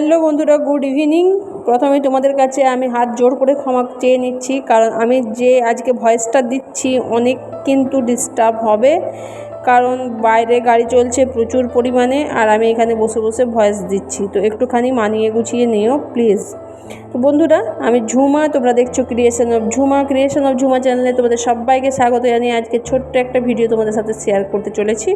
Hello বন্ধুরা, good evening. প্রথমে তোমাদের কাছে আমি হাত জোর করে ক্ষমা চেয়ে নিচ্ছি, কারণ আমি যে আজকে ভয়েসটা দিচ্ছি অনেক কিন্তু ডিস্টার্ব হবে, কারণ বাইরে গাড়ি চলছে প্রচুর পরিমাণে, আর আমি এখানে বসে বসে ভয়েস দিচ্ছি। তো একটুখানি মানিয়ে গুছিয়ে নিও প্লিজ তো বন্ধুরা, আমি ঝুমা, তোমরা দেখছ creation of Jhuma. Creation of Jhuma চ্যানেলে তোমাদের সবাইকে স্বাগত জানিয়ে আজকে ছোট্ট একটা ভিডিও তোমাদের সাথে শেয়ার করতে চলেছি।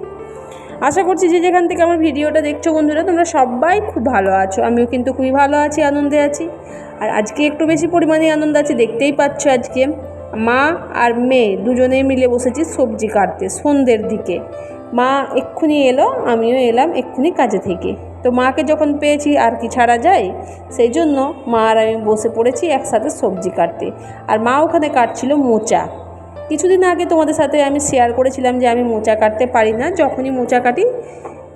আশা করছি যে যেখান থেকে আমার ভিডিওটা দেখছ বন্ধুরা, তোমরা সবাই খুব ভালো আছো। আমিও কিন্তু খুবই ভালো আছি, আনন্দে আছি। আর আজকে একটু বেশি পরিমাণে আনন্দ আছে, দেখতেই পাচ্ছ আজকে মা আর মেয়ে দুজনেই মিলে বসেছি সবজি কাটতে, সন্ধ্যের দিকে। মা এক্ষুনি এলো, আমিও এলাম এক্ষুনি কাজে থেকে। তো মাকে যখন পেয়েছি, আর কি ছাড়া যায়? সেই জন্য মা আর আমি বসে পড়েছি একসাথে সবজি কাটতে। আর মা ওখানে কাটছিল মোচা। কিছুদিন আগে তোমাদের সাথে আমি শেয়ার করেছিলাম যে আমি মোচা কাটতে পারি না, যখনই মোচা কাটি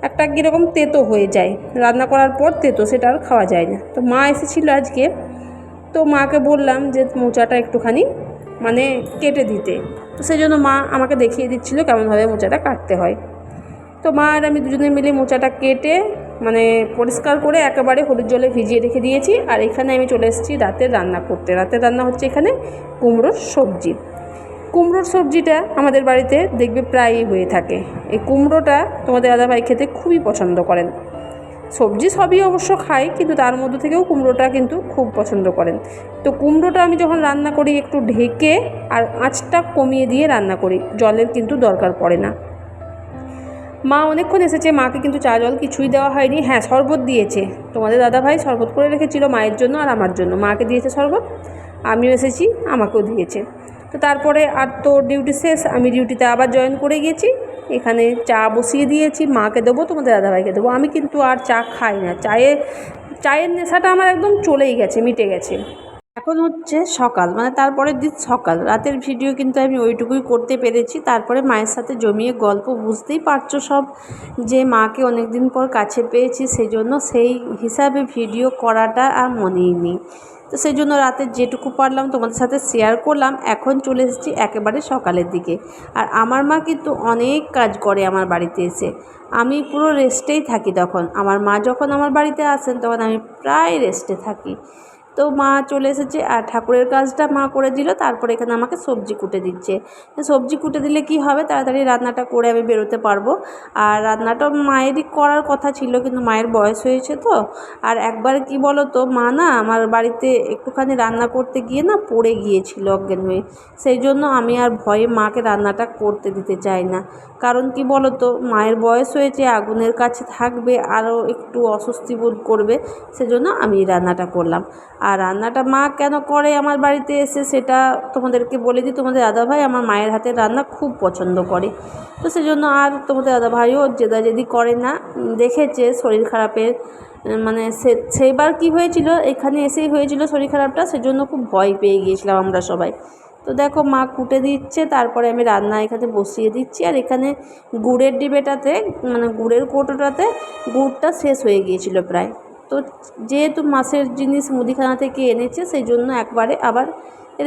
একটা কীরকম তেতো হয়ে যায়। রান্না করার পর তেতো, সেটা আর খাওয়া যায় না। তো মা এসেছিল আজকে, তো মাকে বললাম যে মোচাটা একটুখানি মানে কেটে দিতে। তো সেই জন্য মা আমাকে দেখিয়ে দিচ্ছিল কেমনভাবে মোচাটা কাটতে হয়। তো মা আর আমি দুজনে মিলে মোচাটা কেটে মানে পরিষ্কার করে একেবারে হলুদ জলে ভিজিয়ে রেখে দিয়েছি। আর এখানে আমি চলে এসেছি রাতের রান্না করতে। রাতের রান্না হচ্ছে এখানে কুমড়োর সবজি। কুমড়োর সবজিটা আমাদের বাড়িতে দেখবে প্রায়ই হয়ে থাকে। এই কুমড়োটা তোমাদের দাদাভাই খেতে খুবই পছন্দ করেন। সবজি সবই অবশ্য খাই কিন্তু তার মধ্যে থেকেও কুমড়োটা কিন্তু খুব পছন্দ করেন। তো কুমড়োটা আমি যখন রান্না করি একটু ঢেকে আর আঁচটা কমিয়ে দিয়ে রান্না করি, জলের কিন্তু দরকার পড়ে না। মা অনেকক্ষণ এসেছে, মাকে কিন্তু চা জল কিছুই দেওয়া হয়নি। হ্যাঁ শরবত দিয়েছে। তোমাদের দাদাভাই শরবত করে রেখেছিল মায়ের জন্য আর আমার জন্য। মাকে দিয়েছে শরবত, আমিও এসেছি, আমাকেও দিয়েছে। তো তারপরে আর তো ডিউটি শেষ, আমি ডিউটিতে আবার জয়েন করে গিয়েছি। এখানে চা বসিয়ে দিয়েছি, মাকে দেবো, তোমাদের দাদাভাইকে দেবো। আমি কিন্তু আর চা খাই না। চায়ে, চায়ের নেশাটা আমার একদম চলেই গেছে, মিটে গেছে। এখন হচ্ছে সকাল মানে তারপরের দিন সকাল। রাতের ভিডিও কিন্তু আমি ওইটুকুই করতে পেরেছি। তারপরে মায়ের সাথে জমিয়ে গল্প বুঝতেই পারছ সব, যে মাকে অনেক দিন পর কাছে পেয়েছি সেই জন্য সেই হিসাবে ভিডিও করাটা আর মনেই নেই। তো সেই জন্য রাতে যেটুকু পারলাম তোমাদের সাথে শেয়ার করলাম, এখন চলে এসেছি একেবারে সকালের দিকে। আর আমার মা কিন্তু অনেক কাজ করে আমার বাড়িতে এসে। আমি পুরো রেস্টেই থাকি তখন। আমার মা যখন আমার বাড়িতে আসেন, তখন আমি প্রায় রেস্টে থাকি। তো মা চলে এসেছে আর ঠাকুরের কাজটা মা করে দিল, তারপরে এখানে আমাকে সবজি কুটে দিচ্ছে। সবজি কুটে দিলে কি হবে? তাড়াতাড়ি রান্নাটা করে আমি বেরোতে পারব। আর রান্নাটা মায়েরই করার কথা ছিল, কিন্তু মায়ের বয়স হয়েছে তো। আর একবার কি বলো তো মা না আমার বাড়িতে একটুখানি রান্না করতে গিয়ে না পড়ে গিয়েছিল অজ্ঞান হয়ে। সেই জন্য আমি আর ভয়ে মাকে রান্নাটা করতে দিতে চাই না। কারণ কি বলো তো মায়ের বয়স হয়েছে, আগুনের কাছে থাকবে, আরও একটু অস্বস্তি বোধ করবে, সেজন্য আমি রান্নাটা করলাম। আর রান্নাটা মা কেন করে আমার বাড়িতে এসে সেটা তোমাদেরকে বলে দিই। তোমাদের দাদাভাই আমার মায়ের হাতের রান্না খুব পছন্দ করে। তো সেজন্য আর তোমাদের দাদাভাইও জেদাজেদি করে না। দেখেছে শরীর খারাপের মানে সে, সেইবার কী হয়েছিল? এখানে এসেই হয়েছিল শরীর খারাপটা, সেজন্য খুব ভয় পেয়ে গিয়েছিলাম আমরা সবাই। তো দেখো মা কুটে দিচ্ছে, তারপরে আমি রান্না এখানে বসিয়ে দিচ্ছি। আর এখানে গুড়ের ডিবেটাতে মানে গুড়ের কৌটোটাতে গুড়টা শেষ হয়ে গিয়েছিল প্রায়। তো যেহেতু মাছের জিনিস মুদিখানা থেকে এনেছে, সেই জন্য একবারে আবার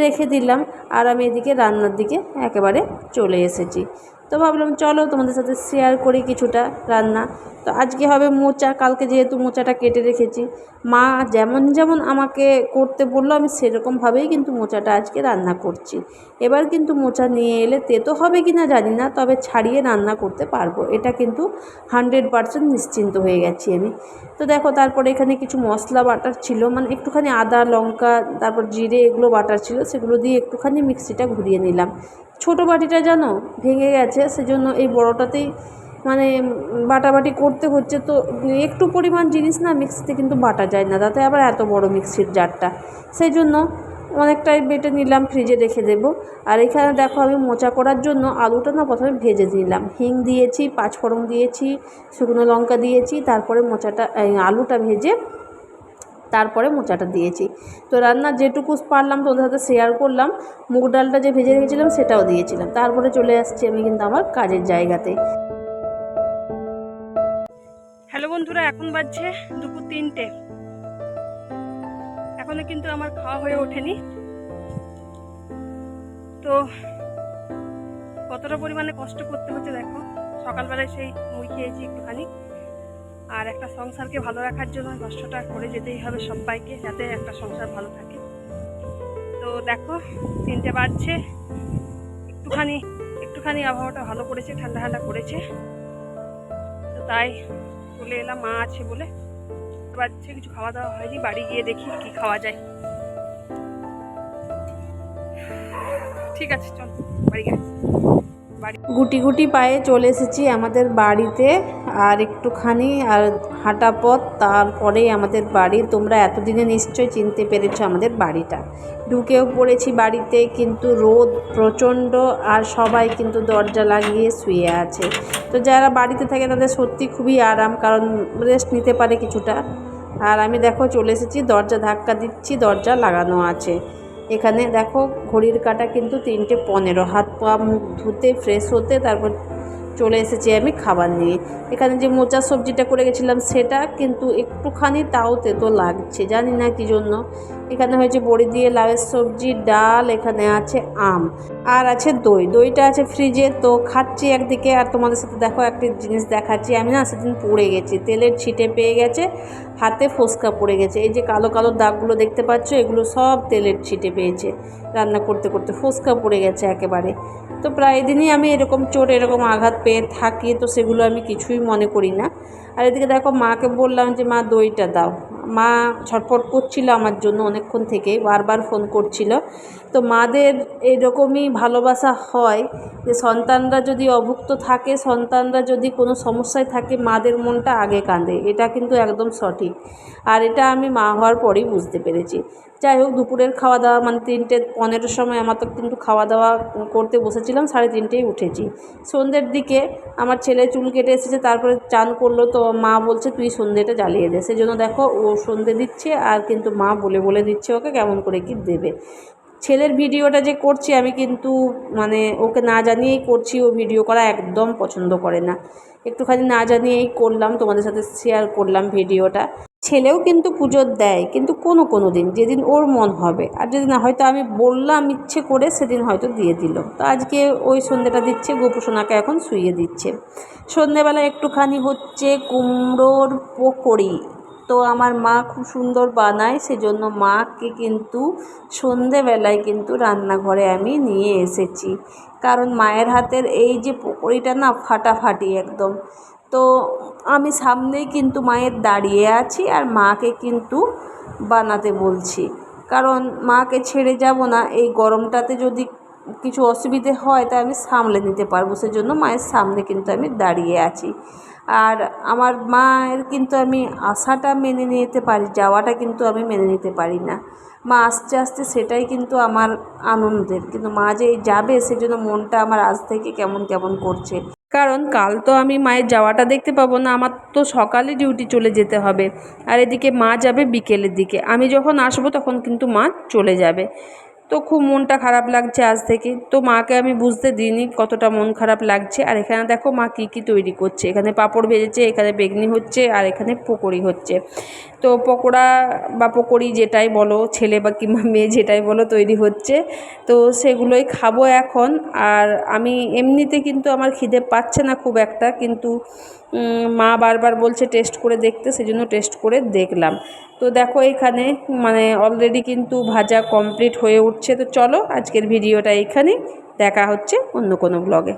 রেখে দিলাম। আর আমি এদিকে রান্নার দিকে একেবারে চলে এসেছি। তো ভাবলাম, চলো তোমাদের সাথে শেয়ার করি কিছুটা রান্না। তো আজকে হবে মোচা, কালকে যেহেতু মোচাটা কেটে রেখেছি। মা যেমন যেমন আমাকে করতে বলল, আমি সেরকমভাবেই কিন্তু মোচাটা আজকে রান্না করছি। এবার কিন্তু মোচা নিয়ে এলে তেতো হবে কি না জানি না, তবে ছাড়িয়ে রান্না করতে পারব। এটা কিন্তু হান্ড্রেড পারসেন্ট নিশ্চিন্ত হয়ে গেছি আমি। তো দেখো, তারপরে এখানে কিছু মশলা বাটার ছিল মানে একটুখানি আদা, লঙ্কা, তারপর জিরে, এগুলো বাটার ছিল, সেগুলো দিয়ে একটুখানি মিক্সিটা ঘুরিয়ে নিলাম। ছোটো বাটিটা জানো, ভেঙে গেছে, সেজন্য এই বড়টাতেই মানে বাটাবাটি করতে হচ্ছে। তো একটু পরিমাণ জিনিস না মিক্সিতে কিন্তু বাটা যায় না, তাতে আবার এত বড় মিক্সির জারটা। সেই জন্য অনেকটাই বেটে নিলাম, ফ্রিজে রেখে দেবো। আর এখানে দেখো আমি মোচা করার জন্য আলুটা না প্রথমে ভেজে নিলাম। হিং দিয়েছি, পাঁচফোড়ন দিয়েছি, শুকনো লঙ্কা দিয়েছি, তারপরে মোচাটা আলুটা ভেজে তারপরে মোচাটা দিয়েছি। তো রান্না যেটুকু পারলাম তোদের সাথে শেয়ার করলাম। মুগ ডালটা যে ভেজে রেখেছিলাম সেটাও দিয়েছিলাম। তারপরে চলে আসছি আমি কিন্তু আমার কাজের জায়গাতে। হ্যালো বন্ধুরা, এখন বাজছে দুপুর তিনটে। এখনও কিন্তু আমার খাওয়া হয়ে ওঠেনি। তো কতটা পরিমাণে কষ্ট করতে হচ্ছে দেখো। সকালবেলায় সেই মুই খেয়েছি একটুখানি। আর একটা সংসারকে ভালো রাখার জন্য কষ্টটা করে যেতেই হবে সবাইকে, যাতে একটা সংসার ভালো থাকে। তো দেখো, তিনটে বাজছে। একটুখানি একটুখানি আবহাওয়াটা ভালো করেছে, ঠান্ডা ঠান্ডা করেছে। তো তাই চলে এলাম, মা আছে বলে। বাচ্চা কিছু খাওয়া দাওয়া হয়নি, বাড়ি গিয়ে দেখি কি খাওয়া যায়। ঠিক আছে, চল, বাড়ি গিয়ে। গুটি গুটি পায়ে চলে এসেছি আমাদের বাড়িতে, আর একটুখানি, আর হাঁটা পথ, তারপরেই আমাদের বাড়ি। তোমরা এতদিনে নিশ্চয়ই চিনতে পেরেছ আমাদের বাড়িটা। ঢুকেও পড়েছি বাড়িতে, কিন্তু রোদ প্রচণ্ড, আর সবাই কিন্তু দরজা লাগিয়ে শুয়ে আছে। তো যারা বাড়িতে থাকে, তাদের সত্যি খুবই আরাম, কারণ রেস্ট নিতে পারে কিছুটা। আর আমি দেখো, চলে এসেছি, দরজা ধাক্কা দিচ্ছি, দরজা লাগানো আছে। এখানে দেখো ঘড়ির কাটা কিন্তু তিনটে পনেরো। হাত পা মুখ ধুতে ফ্রেশ হতে তারপর চলে এসেছি আমি খাবার নিয়ে। এখানে যে মোচা সবজিটা করে গেছিলাম সেটা কিন্তু একটুখানি তাও তেতো লাগছে, জানি না কী জন্য। এখানে হয়েছে বড়ি দিয়ে লাউয়ের সবজি, ডাল, এখানে আছে আম। আর আছে দই। দইটা আছে ফ্রিজে, তো খাচ্ছি একদিকে আর তোমাদের সাথে দেখো একটা জিনিস দেখাচ্ছি। আমি না সেদিন পড়ে গেছি, তেলের ছিটে পেয়ে গেছে, হাতে ফোসকা পড়ে গেছে। এই যে কালো কালো দাগগুলো দেখতে পাচ্ছ, এগুলো সব তেলের ছিটে পেয়েছে। রান্না করতে করতে ফোসকা পড়ে গেছে একেবারে। তো প্রায় দিনই আমি এরকম চোট, এরকম আঘাত পেয়ে থাকি তো সেগুলো আমি কিছুই মনে করি না। আর এদিকে দেখো মাকে বললাম যে, মা, দইটা দাও। মা ছটফট করছিল আমার জন্য অনেকক্ষণ থেকে, বারবার ফোন করছিল। তো মাদের এরকমই ভালোবাসা হয় যে সন্তানরা যদি অভুক্ত থাকে, সন্তানরা যদি কোনো সমস্যায় থাকে, মাদের মনটা আগে কাঁদে। এটা কিন্তু একদম সঠিক। আর এটা আমি মা হওয়ার পরেই বুঝতে পেরেছি। যাই হোক, দুপুরের খাওয়া দাওয়া মানে তিনটে, পনেরোর সময় আমার তো কিন্তু খাওয়া দাওয়া করতে বসেছিলাম, সাড়ে তিনটেই উঠেছি। সন্ধ্যের দিকে আমার ছেলে চুল কেটে এসেছে, তারপরে চান করল, তো মা বলছে, তুই সন্ধ্যেটা জ্বালিয়ে দে। সেজন্য দেখো, ও সন্ধে দিচ্ছে আর কিন্তু মা বলে বলে দিচ্ছে ওকে কেমন করে কি দেবে। ছেলের ভিডিওটা যে করছি আমি কিন্তু মানে ওকে না জানিয়েই করছি, ও ভিডিও করা একদম পছন্দ করে না। একটুখানি না জানিয়েই করলাম, তোমাদের সাথে শেয়ার করলাম ভিডিওটা। ছেলেও কিন্তু পুজোর দেয়, কিন্তু কোনো কোনো দিন, যেদিন ওর মন হবে। আর যদি না, হয়তো আমি বললাম ইচ্ছে করে, সেদিন হয়তো দিয়ে দিল। তো আজকে ওই সন্ধ্যেটা দিচ্ছে গোপুসোনাকে এখন শুইয়ে দিচ্ছে। সন্ধ্যেবেলা একটুখানি হচ্ছে কুমড়োর পকোড়ি। তো আমার মা খুব সুন্দর বানায়, সেজন্য মাকে কিন্তু সন্ধেবেলায় কিন্তু রান্নাঘরে আমি নিয়ে এসেছি। কারণ মায়ের হাতের এই যে পকোড়িটা না ফাটাফাটি একদম। তো আমি সামনেই কিন্তু মায়ের দাঁড়িয়ে আছি আর মাকে কিন্তু বানাতে বলছি। কারণ মাকে ছেড়ে যাব না, এই গরমটাতে যদি কিছু অসুবিধে হয় তা আমি সামলে নিতে পারব, সেজন্য মায়ের সামনে কিন্তু আমি দাঁড়িয়ে আছি। আর আমার মায়ের কিন্তু আমি আশাটা মেনে নিতে পারি, যাওয়াটা কিন্তু আমি মেনে নিতে পারি না। মা আস্তে আস্তে সেটাই কিন্তু আমার আনন্দের, কিন্তু মা যে যাবে সেজন্য মনটা আমার আজ থেকে কেমন কেমন করছে। কারণ কাল তো আমি মায়ের যাওয়াটা দেখতে পাবো না, আমার তো সকালে ডিউটি চলে যেতে হবে। আর এদিকে মা যাবে বিকেলের দিকে, আমি যখন আসব তখন কিন্তু মা চলে যাবে। তো খুব মনটা খারাপ লাগছে আজ থেকে। তো মাকে আমি বুঝতে দিইনি কতটা মন খারাপ লাগছে। আর এখানে দেখো মা কী কী তৈরি করছে। এখানে পাঁপড় ভেজেছে, এখানে বেগনি হচ্ছে, আর এখানে পকোড়ি হচ্ছে। তো পকোড়া বা পকোড়ি যেটাই বলো, ছেলে বা কিংবা মেয়ে যেটাই বলো তৈরি হচ্ছে। তো সেগুলোই খাব এখন। আর আমি এমনিতে কিন্তু আমার খিদে পাচ্ছে না খুব একটা। কিন্তু মা বারবার বলছে টেস্ট করে দেখতে, সেজন্য টেস্ট করে দেখলাম। তো দেখো এখানে মানে অলরেডি কিন্তু ভাজা কমপ্লিট হয়ে উঠছে। তো চলো আজকের ভিডিওটা এখানে দেখা হচ্ছে অন্য কোনো ব্লগে